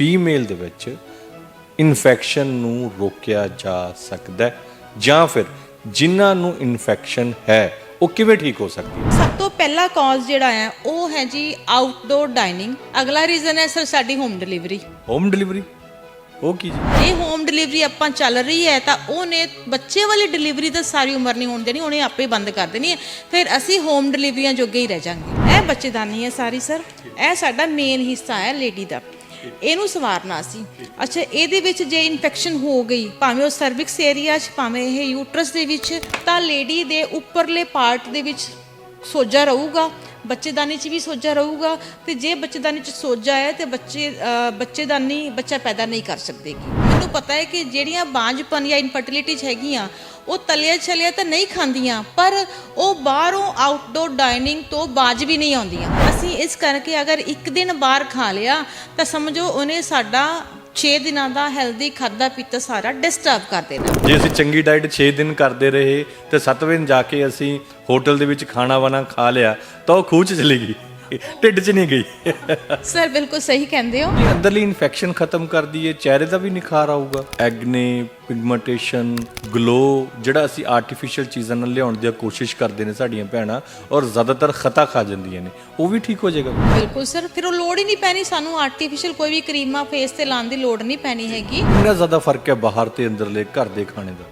Female ਦੇ ਵਿੱਚ infection ਨੂੰ ਰੋਕਿਆ ਜਾ ਸਕਦਾ ਹੈ ਜਾਂ ਫਿਰ ਜਿਨ੍ਹਾਂ ਨੂੰ ਇਨਫੈਕਸ਼ਨ ਹੈ ਉਹ ਕਿਵੇਂ ਠੀਕ ਹੋ ਸਕਦੀ ਹੈ? ਸਭ ਤੋਂ ਪਹਿਲਾ ਕਾਜ਼ ਜਿਹੜਾ ਹੈ ਉਹ ਹੈ ਜੀ ਆਊਟਡੋਰ ਡਾਈਨਿੰਗ ਅਗਲਾ ਰੀਜ਼ਨ ਹੈ ਸਰ ਸਾਡੀ ਹੋਮ ਡਿਲੀਵਰੀ ਹੋਮ ਡਿਲੀਵਰੀ ਉਹ ਕੀ ਜੀ? ਇਹ ਹੋਮ ਡਿਲੀਵਰੀ ਆਪਾਂ ਚੱਲ ਰਹੀ ਹੈ ਤਾਂ ਉਹਨੇ ਬੱਚੇ ਵਾਲੀ ਡਿਲੀਵਰੀ ਤਾਂ ਸਾਰੀ ਉਮਰ ਨਹੀਂ ਹੋਣ ਦੇਣੀ ਉਹਨੇ ਆਪੇ ਬੰਦ ਕਰ ਦੇਣੀ ਹੈ। ਫਿਰ ਅਸੀਂ ਹੋਮ ਡਿਲੀਵਰੀਆਂ ਜੋਗੇ ਹੀ ਰਹਿ ਜਾਾਂਗੇ। ਇਹ ਬੱਚੇਦਾਨੀ ਹੈ ਸਾਰੀ ਸਰ। ਇਹ ਸਾਡਾ ਮੇਨ ਹਿੱਸਾ ਹੈ ਲੇਡੀ ਦਾ। ਇਹਨੂੰ ਸਵਾਰਨਾ ਸੀ। ਅੱਛਾ, ਇਹਦੇ ਵਿੱਚ ਜੇ ਇਨਫੈਕਸ਼ਨ ਹੋ ਗਈ, ਭਾਵੇਂ ਉਹ ਸਰਵਿਕਸ ਏਰੀਆ 'ਚ, ਭਾਵੇਂ ਇਹ ਯੂਟਰਸ ਦੇ ਵਿੱਚ, ਤਾਂ ਲੇਡੀ ਦੇ ਉੱਪਰਲੇ ਪਾਰਟ ਦੇ ਵਿੱਚ ਸੋਜਾ ਰਹੂਗਾ, ਬੱਚੇਦਾਨੀ 'ਚ ਵੀ ਸੋਜਾ ਰਹੂਗਾ। ਤੇ ਜੇ ਬੱਚੇਦਾਨੀ 'ਚ ਸੋਜਾ ਹੈ, ਤੇ ਬੱਚੇ ਬੱਚੇਦਾਨੀ, ਬੱਚਾ ਪੈਦਾ ਨਹੀਂ ਕਰ ਸਕਦੇਗੀ। ਮੈਨੂੰ ਪਤਾ ਹੈ ਕਿ ਜਿਹੜੀਆਂ ਬਾਂਝਪਨ ਜਾਂ ਇਨਫਰਟੀਲਿਟੀ 'ਚ ਹੈਗੀਆਂ ਉਹ ਤਲਿਆ ਛਲਿਆ ਤਾਂ ਨਹੀਂ ਖਾਂਦੀਆਂ, ਪਰ ਉਹ ਬਾਹਰੋਂ ਆਊਟਡੋਰ ਡਾਈਨਿੰਗ ਤੋਂ ਬਾਜ ਵੀ ਨਹੀਂ ਆਉਂਦੀਆਂ। ਅਸੀਂ ਇਸ ਕਰਕੇ ਅਗਰ ਇੱਕ ਦਿਨ ਬਾਹਰ ਖਾ ਲਿਆ, ਤਾਂ ਸਮਝੋ ਉਹਨੇ ਸਾਡਾ 6 ਦਿਨਾਂ ਦਾ ਹੈਲਦੀ ਖਾਦਾ ਪੀਤਾ ਸਾਰਾ ਡਿਸਟਰਬ ਕਰ ਦੇਣਾ। ਜੇ ਅਸੀਂ ਚੰਗੀ ਡਾਈਟ 6 ਦਿਨ ਕਰਦੇ ਰਹੇ ਤੇ 7ਵੇਂ ਦਿਨ ਜਾ ਕੇ ਅਸੀਂ ਹੋਟਲ ਦੇ ਵਿੱਚ ਖਾਣਾ ਵਾਣਾ ਖਾ ਲਿਆ, ਤਾਂ ਉਹ ਖੂਹ 'ਚ ਚਲੀ ਗਈ। ਢਿੱਡ 'ਚ ਨਹੀਂ ਗਈ। ਸਰ ਬਿਲਕੁਲ ਸਹੀ ਕਹਿੰਦੇ ਹੋ। ਇਹ ਅੰਦਰਲੀ ਇਨਫੈਕਸ਼ਨ ਖਤਮ ਕਰਦੀ ਹੈ ਚਿਹਰੇ ਦਾ ਵੀ ਨਿਖਾਰ ਆਊਗਾ। ਐਗਨੇ ਪਿਗਮੈਂਟੇਸ਼ਨ ਗਲੋ ਜਿਹੜਾ ਅਸੀਂ ਆਰਟੀਫੀਸ਼ੀਅਲ ਚੀਜ਼ਾਂ ਨਾਲ ਲਿਆਉਣ ਦੀ ਕੋਸ਼ਿਸ਼ ਕਰਦੇ ਨੇ ਸਾਡੀਆਂ ਭੈਣਾਂ ਔਰ ਜ਼ਿਆਦਾਤਰ ਖਤਾ ਖਾ ਜਾਂਦੀਆਂ ਨੇ ਉਹ ਵੀ ਠੀਕ ਹੋ ਜਾਏਗਾ। ਬਿਲਕੁਲ ਸਰ ਫਿਰ ਉਹ ਲੋੜ ਹੀ ਨਹੀਂ ਪੈਣੀ ਸਾਨੂੰ ਆਰਟੀਫੀਸ਼ੀਅਲ ਕੋਈ ਵੀ ਕਰੀਮਾਂ ਫੇਸ ਤੇ ਲਾਉਣ ਦੀ ਲੋੜ ਨਹੀਂ ਪੈਣੀ ਹੈਗੀ। ਇੰਨਾ ਜ਼ਿਆਦਾ ਫ਼ਰਕ ਹੈ ਬਾਹਰ ਤੇ ਅੰਦਰਲੇ ਘਰ ਦੇ ਖਾਣੇ ਦਾ।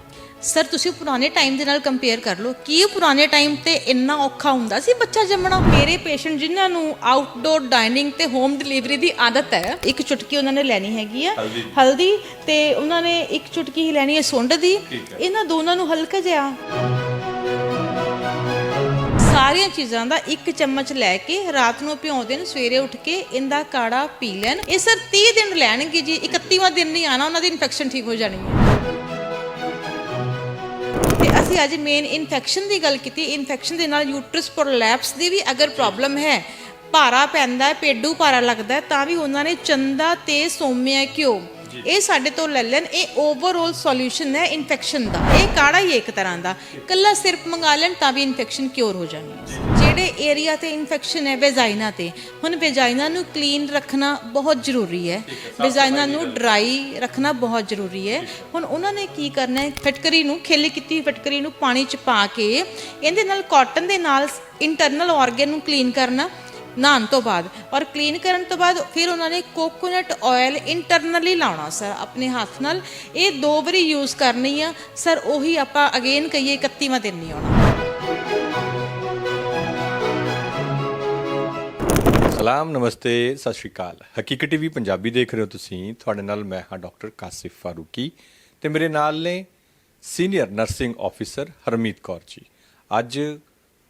ਸਰ ਤੁਸੀਂ ਪੁਰਾਣੇ ਟਾਈਮ ਦੇ ਨਾਲ ਕੰਪੇਅਰ ਕਰ ਲਓ। ਕੀ ਪੁਰਾਣੇ ਟਾਈਮ ਤੇ ਇੰਨਾ ਔਖਾ ਹੁੰਦਾ ਸੀ ਬੱਚਾ ਜੰਮਣਾ? ਮੇਰੇ ਪੇਸ਼ੈਂਟ ਜਿਨ੍ਹਾਂ ਨੂੰ ਆਊਟਡੋਰ ਡਾਈਨਿੰਗ ਤੇ ਹੋਮ ਡਿਲੀਵਰੀ ਦੀ ਆਦਤ ਹੈ ਇੱਕ ਚੁਟਕੀ ਉਹਨਾਂ ਨੇ ਲੈਣੀ ਹੈਗੀ ਆ। ਹਲਦੀ। ਤੇ ਉਹਨਾਂ ਨੇ ਇੱਕ ਚੁਟਕੀ ਹੀ ਲੈਣੀ ਹੈ ਸੁੰਡ ਦੀ। ਇਹਨਾਂ ਦੋਨਾਂ ਨੂੰ ਹਲਕਾ ਜਿਹਾ ਸਾਰੀਆਂ ਚੀਜ਼ਾਂ ਦਾ ਇੱਕ ਚਮਚ ਲੈ ਕੇ ਰਾਤ ਨੂੰ ਭਿਉਂ ਦੇਣ ਸਵੇਰੇ ਉੱਠ ਕੇ ਇਹਦਾ ਕਾੜਾ ਪੀ ਲੈਣ। ਇਹ ਸਰ 30 ਦਿਨ ਲੈਣਗੇ ਜੀ 31ਵਾਂ ਦਿਨ ਨਹੀਂ ਆਣਾ ਉਹਨਾਂ ਦੀ ਇਨਫੈਕਸ਼ਨ ਠੀਕ ਹੋ ਜਾਣੀ ਹੈ। ਅਸੀਂ ਅੱਜ ਮੇਨ ਇਨਫੈਕਸ਼ਨ ਦੀ ਗੱਲ ਕੀਤੀ। ਇਨਫੈਕਸ਼ਨ ਦੇ ਨਾਲ ਯੂਟਰਸ ਪ੍ਰੋਲੈਪਸ ਦੀ ਵੀ ਅਗਰ ਪ੍ਰੋਬਲਮ ਹੈ ਭਾਰਾ ਪੈਂਦਾ ਹੈ ਪੇਡੂ ਭਾਰਾ ਲੱਗਦਾ ਤਾਂ ਵੀ ਉਹਨਾਂ ਨੇ ਚੰਦਾ ਤੇ ਸੋਮਿਆ ਘਿਓ ਇਹ ਸਾਡੇ ਤੋਂ ਲੈ ਲੈਣ। ਇਹ ਓਵਰਆਲ ਸੋਲੂਸ਼ਨ ਹੈ ਇਨਫੈਕਸ਼ਨ ਦਾ। ਇਹ ਕਾੜਾ ਹੀ ਹੈ ਇੱਕ ਤਰ੍ਹਾਂ ਦਾ। ਕੱਲਾ ਸਿਰਫ ਮੰਗਾ ਲੈਣ ਤਾਂ ਵੀ ਇਨਫੈਕਸ਼ਨ ਕਿਉਰ ਹੋ ਜਾਣੀ ਹੈ। ਜਿਹੜੇ ਏਰੀਆ ਤੇ ਇਨਫੈਕਸ਼ਨ ਹੈ ਵੈਜਾਈਨਾ ਤੇ। ਹੁਣ ਵੈਜਾਈਨਾ ਨੂੰ ਕਲੀਨ ਰੱਖਣਾ ਬਹੁਤ ਜ਼ਰੂਰੀ ਹੈ। ਵੈਜਾਈਨਾ ਨੂੰ ਡਰਾਈ ਰੱਖਣਾ ਬਹੁਤ ਜ਼ਰੂਰੀ ਹੈ। ਹੁਣ ਉਹਨਾਂ ਨੇ ਕੀ ਕਰਨਾ ਹੈ? ਫਟਕਰੀ ਨੂੰ ਖੇਲੀ ਕੀਤੀ ਫਟਕਰੀ ਨੂੰ ਪਾਣੀ ਚ ਪਾ ਕੇ ਇਹਦੇ ਨਾਲ ਕਾਟਨ ਦੇ ਨਾਲ ਇੰਟਰਨਲ ਆਰਗਨ ਨੂੰ ਕਲੀਨ ਕਰਨਾ ਨਹਾਉਣ ਤੋਂ ਬਾਅਦ। ਔਰ ਕਲੀਨ ਕਰਨ ਤੋਂ ਬਾਅਦ ਫਿਰ ਉਹਨਾਂ ਨੇ ਕੋਕੋਨਟ ਆਇਲ ਇੰਟਰਨਲੀ ਲਾਉਣਾ ਸਰ ਆਪਣੇ ਹੱਥ ਨਾਲ। ਇਹ ਦੋ ਵਾਰੀ ਯੂਜ਼ ਕਰਨੀ ਆ। ਸਰ ਉਹੀ ਆਪਾਂ ਅਗੇਨ ਕਹੀਏ 31ਵਾਂ ਦਿਨ ਨਹੀਂ ਆਉਣਾ। ਸਲਾਮ, ਨਮਸਤੇ, ਸਤਿ ਸ਼੍ਰੀ ਅਕਾਲ। ਹਕੀਕਤ ਟੀਵੀ ਪੰਜਾਬੀ ਦੇਖ ਰਹੇ ਹੋ ਤੁਸੀਂ। ਤੁਹਾਡੇ ਨਾਲ ਮੈਂ ਹਾਂ ਡਾਕਟਰ ਕਾਸਿਫ ਫਾਰੂਕੀ ਤੇ ਮੇਰੇ ਨਾਲ ਨੇ senior nursing officer Harmeet Kaur ji. ਅੱਜ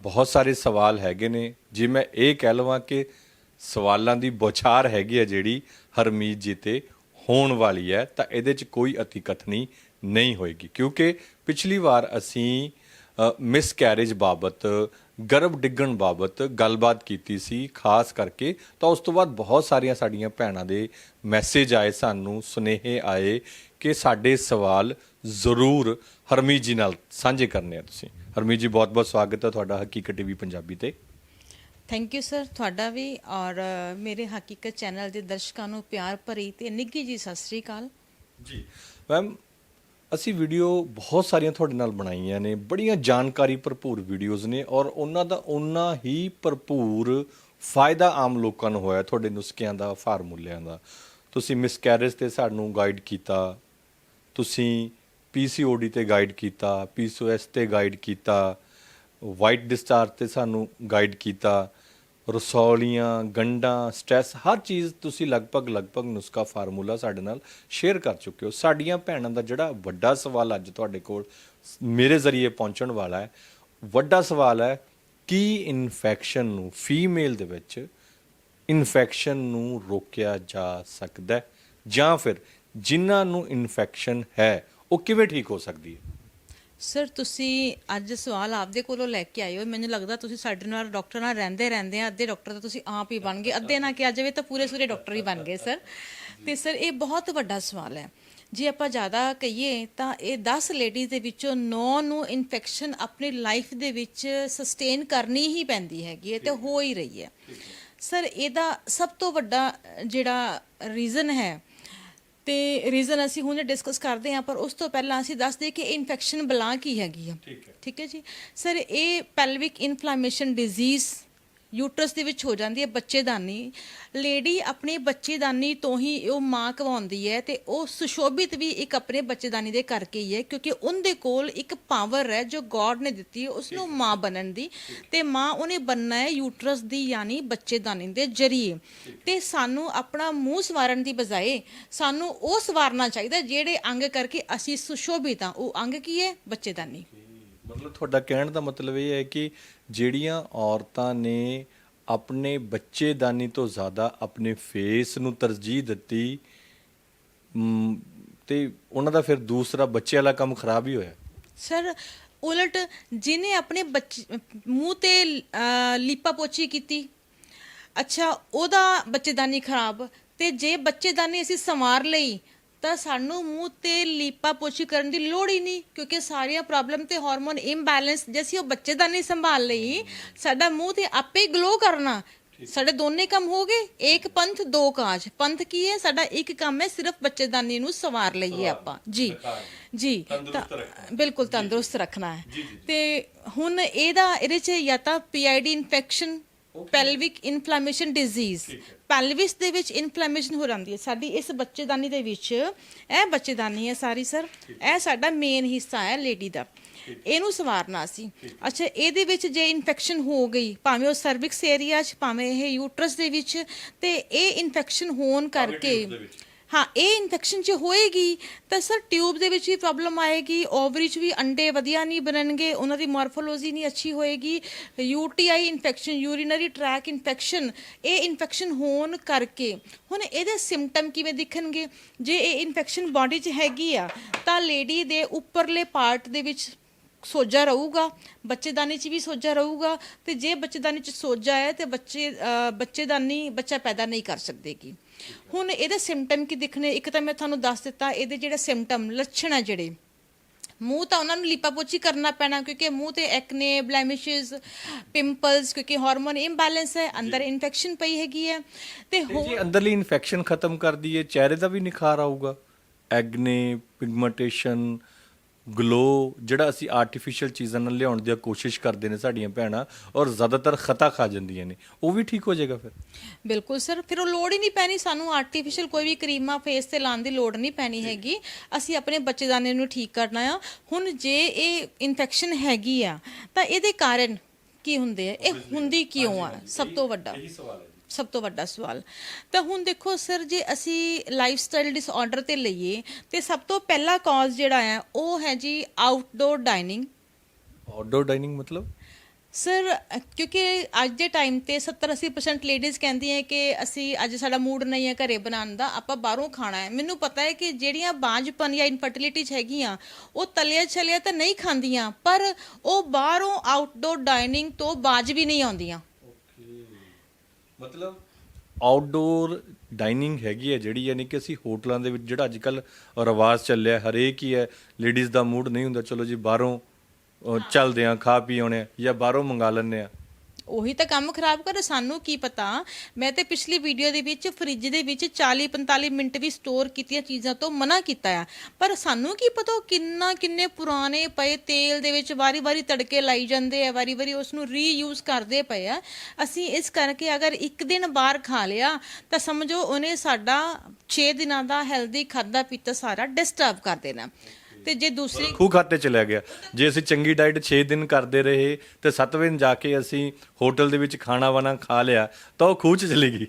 ਬਹੁਤ ਸਾਰੇ ਸਵਾਲ ਹੈਗੇ ਨੇ। ਜੇ ਮੈਂ ਇਹ ਕਹਿ ਲਵਾਂ ਕਿ ਸਵਾਲਾਂ ਦੀ ਬੌਛਾਰ ਹੈਗੀ ਹੈ ਜਿਹੜੀ ਹਰਮੀਤ ਜੀ ਤੇ ਹੋਣ ਵਾਲੀ ਹੈ, ਤਾਂ ਇਹਦੇ 'ਚ ਕੋਈ ਅਤੀਕਥਨੀ ਨਹੀਂ ਹੋਏਗੀ। ਕਿਉਂਕਿ ਪਿਛਲੀ ਵਾਰ ਅਸੀਂ ਮਿਸ ਕੈਰੇਜ ਬਾਬਤ ਗਰਭ ਡਿੱਗਣ ਬਾਬਤ ਗੱਲਬਾਤ ਕੀਤੀ ਸੀ ਖਾਸ ਕਰਕੇ ਤਾਂ ਉਸ ਤੋਂ ਬਾਅਦ ਬਹੁਤ ਸਾਰੀਆਂ ਸਾਡੀਆਂ ਭੈਣਾਂ ਦੇ ਮੈਸੇਜ ਆਏ ਸਾਨੂੰ ਸੁਨੇਹੇ ਆਏ ਕਿ ਸਾਡੇ ਸਵਾਲ ਜ਼ਰੂਰ ਹਰਮੀਤ ਜੀ ਨਾਲ ਸਾਂਝੇ ਕਰਨੇ ਆ ਤੁਸੀਂ। ਹਰਮੀਤ ਜੀ ਬਹੁਤ ਬਹੁਤ ਸਵਾਗਤ ਹੈ ਤੁਹਾਡਾ ਹਕੀਕਤ ਟੀਵੀ ਪੰਜਾਬੀ ਤੇ। ਥੈਂਕ ਯੂ ਸਰ ਤੁਹਾਡਾ ਵੀ ਔਰ ਮੇਰੇ ਹਕੀਕਤ ਚੈਨਲ ਦੇ ਦਰਸ਼ਕਾਂ ਨੂੰ ਪਿਆਰ ਭਰੀ ਤੇ ਨਿੱਘੀ ਜੀ ਸਤਿ ਸ੍ਰੀ ਅਕਾਲ। ਜੀ ਮੈਮ ਅਸੀਂ ਵੀਡੀਓ ਬਹੁਤ ਸਾਰੀਆਂ ਤੁਹਾਡੇ ਨਾਲ ਬਣਾਈਆਂ ਨੇ, ਬੜੀਆਂ ਜਾਣਕਾਰੀ ਭਰਪੂਰ ਵੀਡੀਓਜ਼ ਨੇ ਔਰ ਉਹਨਾਂ ਦਾ ਉਹਨਾਂ ਹੀ ਭਰਪੂਰ ਫਾਇਦਾ ਆਮ ਲੋਕਾਂ ਨੂੰ ਹੋਇਆ ਤੁਹਾਡੇ ਨੁਸਖਿਆਂ ਦਾ, ਫਾਰਮੂਲਿਆਂ ਦਾ। ਤੁਸੀਂ ਮਿਸਕੈਰੇਜ ਤੇ ਸਾਨੂੰ ਗਾਈਡ ਕੀਤਾ, ਤੁਸੀਂ ਪੀਸੀਓਡੀ ਤੇ ਗਾਈਡ ਕੀਤਾ ਪੀਸੀਓਐਸ ਤੇ ਗਾਈਡ ਕੀਤਾ ਵਾਈਟ ਡਿਸਚਾਰਜ ਤੇ ਸਾਨੂੰ ਗਾਈਡ ਕੀਤਾ ਰਸੌਲੀਆਂ, ਗੰਡਾਂ ਸਟ੍ਰੈਸ ਹਰ ਚੀਜ਼ ਤੁਸੀਂ ਲਗਭਗ ਲਗਭਗ ਨੁਸਖਾ ਫਾਰਮੂਲਾ ਸਾਡੇ ਨਾਲ ਸ਼ੇਅਰ ਕਰ ਚੁੱਕੇ ਹੋ। ਸਾਡੀਆਂ ਭੈਣਾਂ ਦਾ ਜਿਹੜਾ ਵੱਡਾ ਸਵਾਲ ਅੱਜ ਤੁਹਾਡੇ ਕੋਲ ਮੇਰੇ ਜ਼ਰੀਏ ਪਹੁੰਚਣ ਵਾਲਾ ਹੈ। ਵੱਡਾ ਸਵਾਲ ਹੈ, ਕੀ ਇਨਫੈਕਸ਼ਨ ਨੂੰ ਫੀਮੇਲ ਦੇ ਵਿੱਚ ਇਨਫੈਕਸ਼ਨ ਨੂੰ ਰੋਕਿਆ ਜਾ ਸਕਦਾ ਹੈ? ਜਾਂ ਫਿਰ ਜਿਨ੍ਹਾਂ ਨੂੰ ਇਨਫੈਕਸ਼ਨ ਹੈ, ਉਹ ਕਿਵੇਂ ਠੀਕ ਹੋ ਸਕਦੀ ਹੈ? ਸਰ ਤੁਸੀਂ ਅੱਜ ਸਵਾਲ ਆਪਦੇ ਕੋਲੋਂ ਲੈ ਕੇ ਆਏ ਹੋ। ਮੈਨੂੰ ਲੱਗਦਾ ਤੁਸੀਂ ਸਾਡੇ ਨਾਲ ਡਾਕਟਰ ਨਾਲ ਰਹਿੰਦੇ ਰਹਿੰਦੇ ਆ। ਅੱਧੇ ਡਾਕਟਰ ਤਾਂ ਤੁਸੀਂ ਆਪ ਹੀ ਬਣ ਗਏ। ਅੱਧੇ ਨਾ ਕਿਹਾ ਜਾਵੇ ਤਾਂ ਪੂਰੇ ਸੂਰੇ ਡਾਕਟਰ ਹੀ ਬਣ ਗਏ ਸਰ ਤੇ ਸਰ ਇਹ ਬਹੁਤ ਵੱਡਾ ਸਵਾਲ ਹੈ। ਜੇ ਆਪਾਂ ਜ਼ਿਆਦਾ ਕਹੀਏ ਤਾਂ ਇਹ 10 ਲੇਡੀਜ਼ ਦੇ ਵਿੱਚੋਂ 9 ਨੂੰ ਇਨਫੈਕਸ਼ਨ ਆਪਣੀ ਲਾਈਫ ਦੇ ਵਿੱਚ ਸਸਟੇਨ ਕਰਨੀ ਹੀ ਪੈਂਦੀ ਹੈਗੀ ਹੈ ਤੇ ਹੋ। ਹੀ ਰਹੀ ਹੈ। ਸਰ ਇਹਦਾ ਸਭ ਤੋਂ ਵੱਡਾ ਜਿਹੜਾ ਰੀਜ਼ਨ ਹੈ ਤੇ ਰੀਜ਼ਨ ਅਸੀਂ ਹੁਣ ਡਿਸਕਸ ਕਰਦੇ ਹਾਂ ਪਰ ਉਸ ਤੋਂ ਪਹਿਲਾਂ ਅਸੀਂ ਦੱਸ ਦਈਏ ਕਿ ਇਨਫੈਕਸ਼ਨ ਬਲਾ ਕੀ ਹੈਗੀ ਆ। ਠੀਕ ਹੈ। ਠੀਕ ਹੈ ਜੀ? ਸਰ ਇਹ ਪੈਲਵਿਕ ਇਨਫਲੇਮੇਸ਼ਨ ਡਿਜ਼ੀਜ਼ ਯੂਟਰਸ ਦੇ ਵਿੱਚ ਹੋ ਜਾਂਦੀ ਹੈ ਬੱਚੇਦਾਨੀ। ਲੇਡੀ ਆਪਣੇ ਬੱਚੇਦਾਨੀ ਤੋਂ ਹੀ ਉਹ ਮਾਂ ਕਵਾਉਂਦੀ ਹੈ ਤੇ ਉਹ ਸੁਸ਼ੋਭਿਤ ਵੀ ਇੱਕ ਆਪਣੇ ਬੱਚੇਦਾਨੀ ਦੇ ਕਰਕੇ ਹੀ ਹੈ ਕਿਉਂਕਿ ਉਹਦੇ ਕੋਲ ਇੱਕ ਪਾਵਰ ਹੈ ਜੋ ਗੋਡ ਨੇ ਦਿੱਤੀ ਹੈ ਉਸ ਨੂੰ ਮਾਂ ਬਣਨ ਦੀ। ਤੇ ਮਾਂ ਉਹਨੇ ਬਣਨਾ ਹੈ ਯੂਟਰਸ ਦੀ ਯਾਨੀ ਬੱਚੇਦਾਨੀ ਦੇ ਜਰੀਏ। ਤੇ ਸਾਨੂੰ ਆਪਣਾ ਮੂੰਹ ਸਵਾਰਨ ਦੀ ਬਜਾਏ ਸਾਨੂੰ ਉਹ ਸਵਾਰਨਾ ਚਾਹੀਦਾ ਜਿਹੜੇ ਅੰਗ ਕਰਕੇ ਅਸੀਂ ਸੁਸ਼ੋਭਿਤ ਹਾਂ। ਉਹ ਅੰਗ ਕੀ ਹੈ? ਬੱਚੇਦਾਨੀ। ਮਤਲਬ ਤੁਹਾਡਾ ਕਹਿਣ ਦਾ ਮਤਲਬ ਇਹ ਹੈ ਕਿ ਜਿਹੜੀਆਂ ਔਰਤਾਂ ਨੇ ਆਪਣੇ ਬੱਚੇਦਾਨੀ ਤੋਂ ਜ਼ਿਆਦਾ ਆਪਣੇ ਫੇਸ ਨੂੰ ਤਰਜੀਹ ਦਿੱਤੀ ਮ, ਤੇ ਉਹਨਾਂ ਦਾ ਫਿਰ ਦੂਸਰਾ ਬੱਚੇ ਵਾਲਾ ਕੰਮ ਖਰਾਬ ਹੀ ਹੋਇਆ। ਸਰ ਉਲਟ ਜਿਨੇ ਆਪਣੇ ਬੱਚੇ ਮੂੰਹ ਤੇ ਅਹ, ਲੀਪਾ ਪੋਚੀ ਕੀਤੀ ਅੱਛਾ ਉਹਦਾ ਬੱਚੇਦਾਨੀ ਖਰਾਬ ਤੇ ਜੇ ਬੱਚੇਦਾਨੀ ਅਸੀਂ ਸੰਵਾਰ ਲਈ ਤਾਂ ਸਾਨੂੰ ਮੂੰਹ ਤੇ ਲੀਪਾ ਪੋਚੀ ਕਰਨ ਦੀ ਲੋੜ ਹੀ ਨਹੀਂ ਕਿਉਂਕਿ ਸਾਰੀਆਂ ਪ੍ਰੋਬਲਮ ਤੇ ਹਾਰਮੋਨ ਇੰਬੈਲੈਂਸ ਜੇ ਅਸੀਂ ਉਹ ਬੱਚੇਦਾਨੀ ਸੰਭਾਲ ਲਈ ਸਾਡਾ ਮੂੰਹ ਤੇ ਆਪੇ ਗਲੋ ਕਰਨਾ। ਸਾਡੇ ਦੋਨੇ ਕੰਮ ਹੋ ਗਏ ਇੱਕ ਪੰਥ ਦੋ ਕਾਜ। ਪੰਥ ਕੀ ਹੈ? ਸਾਡਾ ਇੱਕ ਕੰਮ ਹੈ ਸਿਰਫ ਬੱਚੇਦਾਨੀ ਨੂੰ ਸਵਾਰ ਲਈਏ ਆਪਾਂ। ਜੀ ਜੀ। ਬਿਲਕੁਲ ਤੰਦਰੁਸਤ ਰੱਖਣਾ ਹੈ। ਤੇ ਹੁਣ ਇਹਦਾ ਇਹਦੇ ਚ ਜਾਂ ਤਾਂ PID infection pelvic inflammation disease pelvis ਦੇ ਵਿੱਚ ਇਨਫਲੇਮੇਸ਼ਨ ਹੋ ਜਾਂਦੀ ਹੈ। ਸਾਡੀ ਇਸ ਬੱਚੇਦਾਨੀ ਦੇ ਵਿੱਚ ਇਹ ਬੱਚੇਦਾਨੀ ਹੈ ਸਾਰੀ ਸਰ ਇਹ ਸਾਡਾ ਮੇਨ ਹਿੱਸਾ ਹੈ ਲੇਡੀ ਦਾ। ਇਹਨੂੰ ਸਵਾਰਨਾ ਸੀ ਅੱਛਾ ਇਹਦੇ ਵਿੱਚ ਜੇ ਇਨਫੈਕਸ਼ਨ ਹੋ ਗਈ ਭਾਵੇਂ ਉਹ ਸਰਵਿਕਸ ਏਰੀਆ 'ਚ ਭਾਵੇਂ ਇਹ ਯੂਟਰਸ ਦੇ ਵਿੱਚ ਤੇ ਇਹ ਇਨਫੈਕਸ਼ਨ ਹੋਣ ਕਰਕੇ ਹਾਂ, ਇਹ ਇਨਫੈਕਸ਼ਨ ਚ ਹੋਏਗੀ, ਤਾਂ ਸਰ ਟਿਊਬ ਦੇ ਵਿੱਚ ਵੀ ਪ੍ਰੋਬਲਮ ਆਏਗੀ ਓਵਰੀ ਚ ਵੀ ਅੰਡੇ ਵਧੀਆ ਨਹੀਂ ਬਣਨਗੇ, ਉਹਨਾਂ ਦੀ ਮਾਰਫੋਲੋਜੀ ਨਹੀਂ ਅੱਛੀ ਹੋਏਗੀ UTI infection urinary tract infection ਇਹ ਇਨਫੈਕਸ਼ਨ ਹੋਣ ਕਰਕੇ, ਹੁਣ ਇਹਦੇ ਸਿੰਪਟਮ ਕਿਵੇਂ ਦਿਖਣਗੇ? ਜੇ ਇਹ ਇਨਫੈਕਸ਼ਨ ਬਾਡੀ 'ਚ ਹੈਗੀ ਆ, ਤਾਂ ਲੇਡੀ ਦੇ ਉੱਪਰਲੇ ਪਾਰਟ ਦੇ ਵਿੱਚ ਸੋਜਾ ਰਹੂਗਾ, ਬੱਚੇਦਾਨੀ 'ਚ ਵੀ ਸੋਜਾ ਰਹੂਗਾ, ਤੇ ਜੇ ਬੱਚੇਦਾਨੀ 'ਚ ਸੋਜਾ ਹੈ, ਤੇ ਬੱਚੇ ਬੱਚੇਦਾਨੀ, ਬੱਚਾ ਪੈਦਾ ਨਹੀਂ ਕਰ ਸਕਦੇਗੀ। ਹੁਣ ਇਹਦੇ ਸਿੰਪਟਮ ਕੀ ਦਿਖਣੇ? ਇੱਕ ਤਾਂ ਮੈਂ ਤੁਹਾਨੂੰ ਦੱਸ ਦਿੱਤਾ ਇਹਦੇ ਜਿਹੜੇ ਸਿੰਪਟਮ ਲੱਛਣ ਆ ਜਿਹੜੇ। ਮੂੰਹ ਤਾਂ ਉਹਨਾਂ ਨੂੰ ਲਿਪਾਪੋਚੀ ਕਰਨਾ ਪੈਣਾ ਕਿਉਂਕਿ ਮੂੰਹ ਤੇ ਐਕਨੇ ਬਲੈਮਿਸ਼ਸ ਪਿੰਪਲਸ ਕਿਉਂਕਿ ਹਾਰਮੋਨ ਇੰਬੈਲੈਂਸ ਹੈ ਅੰਦਰ ਇਨਫੈਕਸ਼ਨ ਪਈ ਹੈਗੀ ਹੈ। ਤੇ ਜੇ ਅੰਦਰਲੀ ਇਨਫੈਕਸ਼ਨ ਖਤਮ ਕਰਦੀ ਹੈ ਚਿਹਰੇ ਦਾ ਵੀ ਨਿਖਾਰ ਆਊਗਾ। ਐਗਨੇ ਪਿਗਮੈਂਟੇਸ਼ਨ ਗਲੋ ਜਿਹੜਾ ਅਸੀਂ ਆਰਟੀਫੀਸ਼ੀਅਲ ਚੀਜ਼ਾਂ ਨਾਲ ਲਿਆਉਣ ਦੀ ਕੋਸ਼ਿਸ਼ ਕਰਦੇ ਨੇ ਸਾਡੀਆਂ ਭੈਣਾਂ ਔਰ ਜ਼ਿਆਦਾਤਰ ਖਤਾ ਖਾ ਜਾਂਦੀਆਂ ਨੇ। ਉਹ ਵੀ ਠੀਕ ਹੋ ਜਾਏਗਾ ਫਿਰ? ਬਿਲਕੁਲ ਸਰ ਫਿਰ ਉਹ ਲੋੜ ਹੀ ਨਹੀਂ ਪੈਣੀ। ਸਾਨੂੰ ਆਰਟੀਫੀਸ਼ੀਅਲ ਕੋਈ ਵੀ ਕਰੀਮਾਂ ਫੇਸ ਤੇ ਲਾਉਣ ਦੀ ਲੋੜ ਨਹੀਂ ਪੈਣੀ ਹੈਗੀ। ਅਸੀਂ ਆਪਣੇ ਬੱਚੇਦਾਨੇ ਨੂੰ ਠੀਕ ਕਰਨਾ ਆ। ਹੁਣ ਜੇ ਇਹ ਇਨਫੈਕਸ਼ਨ ਹੈਗੀ ਆ ਤਾਂ ਇਹਦੇ ਕਾਰਨ ਕੀ ਹੁੰਦੇ ਆ? ਇਹ ਹੁੰਦੀ ਕਿਉਂ ਆ? ਸਭ ਤੋਂ ਵੱਡਾ। ਸਵਾਲ ਹੈ ਸਭ ਤੋਂ ਵੱਡਾ ਸਵਾਲ। ਤਾਂ ਹੁਣ ਦੇਖੋ ਸਰ ਜੇ ਅਸੀਂ ਲਾਈਫ ਸਟਾਈਲ ਡਿਸਆਰਡਰ ਤੇ ਲਈਏ ਤੇ ਸਭ ਤੋਂ ਪਹਿਲਾ ਕਾਜ਼ ਜਿਹੜਾ ਹੈ ਉਹ ਹੈ ਜੀ ਆਊਟਡੋਰ ਡਾਈਨਿੰਗ ਆਊਟਡੋਰ ਡਾਈਨਿੰਗ ਮਤਲਬ? ਸਰ ਕਿਉਂਕਿ ਅੱਜ ਦੇ ਟਾਈਮ ਤੇ 70-80% ਲੇਡੀਜ਼ ਕਹਿੰਦੀਆਂ ਕਿ ਅਸੀਂ ਅੱਜ ਸਾਡਾ ਮੂਡ ਨਹੀਂ ਹੈ ਘਰੇ ਬਣਾਉਣ ਦਾ ਆਪਾਂ ਬਾਹਰੋਂ ਖਾਣਾ ਹੈ। ਮੈਨੂੰ ਪਤਾ ਹੈ ਕਿ ਜਿਹੜੀਆਂ ਬਾਂਝਪਨ ਜਾਂ ਇਨਫਰਟੀਲਿਟੀ ਚ ਹੈਗੀਆਂ ਉਹ ਤਲਿਆ ਛਲਿਆ ਤਾਂ ਨਹੀਂ ਖਾਂਦੀਆਂ ਪਰ ਉਹ ਬਾਹਰੋਂ ਆਊਟਡੋਰ ਡਾਈਨਿੰਗ ਤੋਂ ਬਾਜ ਵੀ ਨਹੀਂ ਆਉਂਦੀਆਂ। ਮਤਲਬ ਆਊਟਡੋਰ ਡਾਈਨਿੰਗ ਹੈਗੀ ਹੈ ਜਿਹੜੀ ਯਾਨੀ ਕਿ ਅਸੀਂ ਹੋਟਲਾਂ ਦੇ ਵਿੱਚ ਜਿਹੜਾ ਅੱਜ ਕੱਲ ਰਿਵਾਜ ਚੱਲਿਆ ਹਰੇਕ ਹੀ ਹੈ ਲੇਡੀਜ਼ ਦਾ ਮੂਡ ਨਹੀਂ ਹੁੰਦਾ ਚਲੋ ਜੀ ਬਾਹਰੋਂ ਅਹ, ਚੱਲਦੇ ਆ ਖਾ ਪੀ ਆਉਣੇ ਆ ਜਾਂ ਬਾਹਰੋਂ ਮੰਗਾ ਲੈਂਦੇ ਆ ਉਹੀ ਤਾਂ ਕੰਮ ਖਰਾਬ ਕਰ, ਸਾਨੂੰ ਕੀ ਪਤਾ? ਮੈਂ ਤੇ ਪਿਛਲੀ ਵੀਡੀਓ ਦੇ ਵਿੱਚ ਫ੍ਰਿਜ ਦੇ ਵਿੱਚ 40-45 ਮਿੰਟ ਵੀ ਸਟੋਰ ਕੀਤੀਆਂ ਚੀਜ਼ਾਂ ਤੋਂ ਮਨਾ ਕੀਤਾ ਆ। ਪਰ ਸਾਨੂੰ ਕੀ ਪਤਾ ਉਹ ਕਿੰਨਾ, ਕਿੰਨੇ ਪੁਰਾਣੇ ਪਏ ਤੇਲ ਦੇ ਵਿੱਚ ਵਾਰੀ-ਵਾਰੀ ਤੜਕੇ ਲਾਈ ਜਾਂਦੇ ਆ, ਵਾਰੀ-ਵਾਰੀ ਉਸ ਨੂੰ ਰੀਯੂਜ਼ ਕਰਦੇ ਪਏ ਆ। ਅਸੀਂ ਇਸ ਕਰਕੇ ਅਗਰ ਇੱਕ ਦਿਨ ਬਾਹਰ ਖਾ ਲਿਆ, ਤਾਂ ਸਮਝੋ ਉਹਨੇ ਸਾਡਾ 6 ਦਿਨਾਂ ਦਾ ਹੈਲਦੀ ਖਾਦਾ ਪੀਤਾ ਸਾਰਾ ਡਿਸਟਰਬ ਕਰ ਦੇਣਾ। ਤੇ ਜੇ ਦੂਸਰੀ ਖੂ ਖਾਤੇ ਚਲਿਆ ਗਿਆ। ਜੇ ਅਸੀਂ ਚੰਗੀ ਡਾਈਟ 6 ਦਿਨ ਕਰਦੇ ਰਹੇ ਤੇ 7ਵੇਂ ਦਿਨ ਜਾ ਕੇ ਅਸੀਂ ਹੋਟਲ ਦੇ ਵਿੱਚ ਖਾਣਾ ਵਾਣਾ ਖਾ ਲਿਆ ਤਾਂ ਉਹ ਖੂਹ ਚ ਚਲੀ ਗਈ।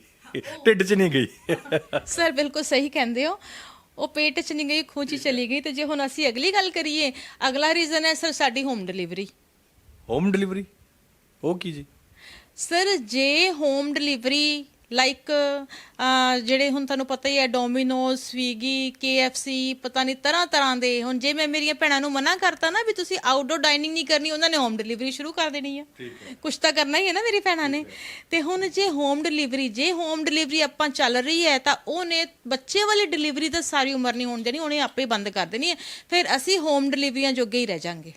ਢਿੱਡ 'ਚ ਨਹੀਂ ਗਈ। ਸਰ ਬਿਲਕੁਲ ਸਹੀ ਕਹਿੰਦੇ ਹੋ। ਉਹ ਪੇਟ ਚ ਨਹੀਂ ਗਈ ਖੂਚ ਚਲੀ ਗਈ ਤੇ ਜੇ ਹੁਣ ਅਸੀਂ ਅਗਲੀ ਗੱਲ ਕਰੀਏ ਅਗਲਾ ਰੀਜ਼ਨ ਹੈ ਸਰ ਸਾਡੀ ਹੋਮ ਡਿਲੀਵਰੀ ਹੋਮ ਡਿਲੀਵਰੀ ਉਹ ਕੀ ਜੀ? ਸਰ ਜੇ ਹੋਮ ਡਿਲੀਵਰੀ ਲਾਈਕ ਜਿਹੜੇ ਹੁਣ ਤੁਹਾਨੂੰ ਪਤਾ ਹੀ ਹੈ ਡੋਮਿਨੋਜ਼ ਸਵੀਗੀ KFC ਪਤਾ ਨਹੀਂ ਤਰ੍ਹਾਂ ਤਰ੍ਹਾਂ ਦੇ। ਹੁਣ ਜੇ ਮੈਂ ਮੇਰੀਆਂ ਭੈਣਾਂ ਨੂੰ ਮਨਾ ਕਰਤਾ ਨਾ ਵੀ ਤੁਸੀਂ ਆਊਟਡੋਰ ਡਾਈਨਿੰਗ ਨਹੀਂ ਕਰਨੀ ਉਹਨਾਂ ਨੇ ਹੋਮ ਡਿਲੀਵਰੀ ਸ਼ੁਰੂ ਕਰ ਦੇਣੀ ਆ। ਕੁਝ ਤਾਂ ਕਰਨਾ ਹੀ ਹੈ ਨਾ ਮੇਰੀ ਭੈਣਾਂ ਨੇ। ਤੇ ਹੁਣ ਜੇ ਹੋਮ ਡਿਲੀਵਰੀ ਜੇ ਹੋਮ ਡਿਲੀਵਰੀ ਆਪਾਂ ਚੱਲ ਰਹੀ ਹੈ ਤਾਂ ਉਹਨੇ ਬੱਚੇ ਵਾਲੀ ਡਿਲੀਵਰੀ ਤਾਂ ਸਾਰੀ ਉਮਰ ਨਹੀਂ ਹੋਣ ਦੇਣੀ ਉਹਨੇ ਆਪੇ ਬੰਦ ਕਰ ਦੇਣੀ ਹੈ। ਫਿਰ ਅਸੀਂ ਹੋਮ ਡਿਲੀਵਰੀਆਂ ਜੋਗੇ ਹੀ ਰਹਿ ਜਾਾਂਗੇ।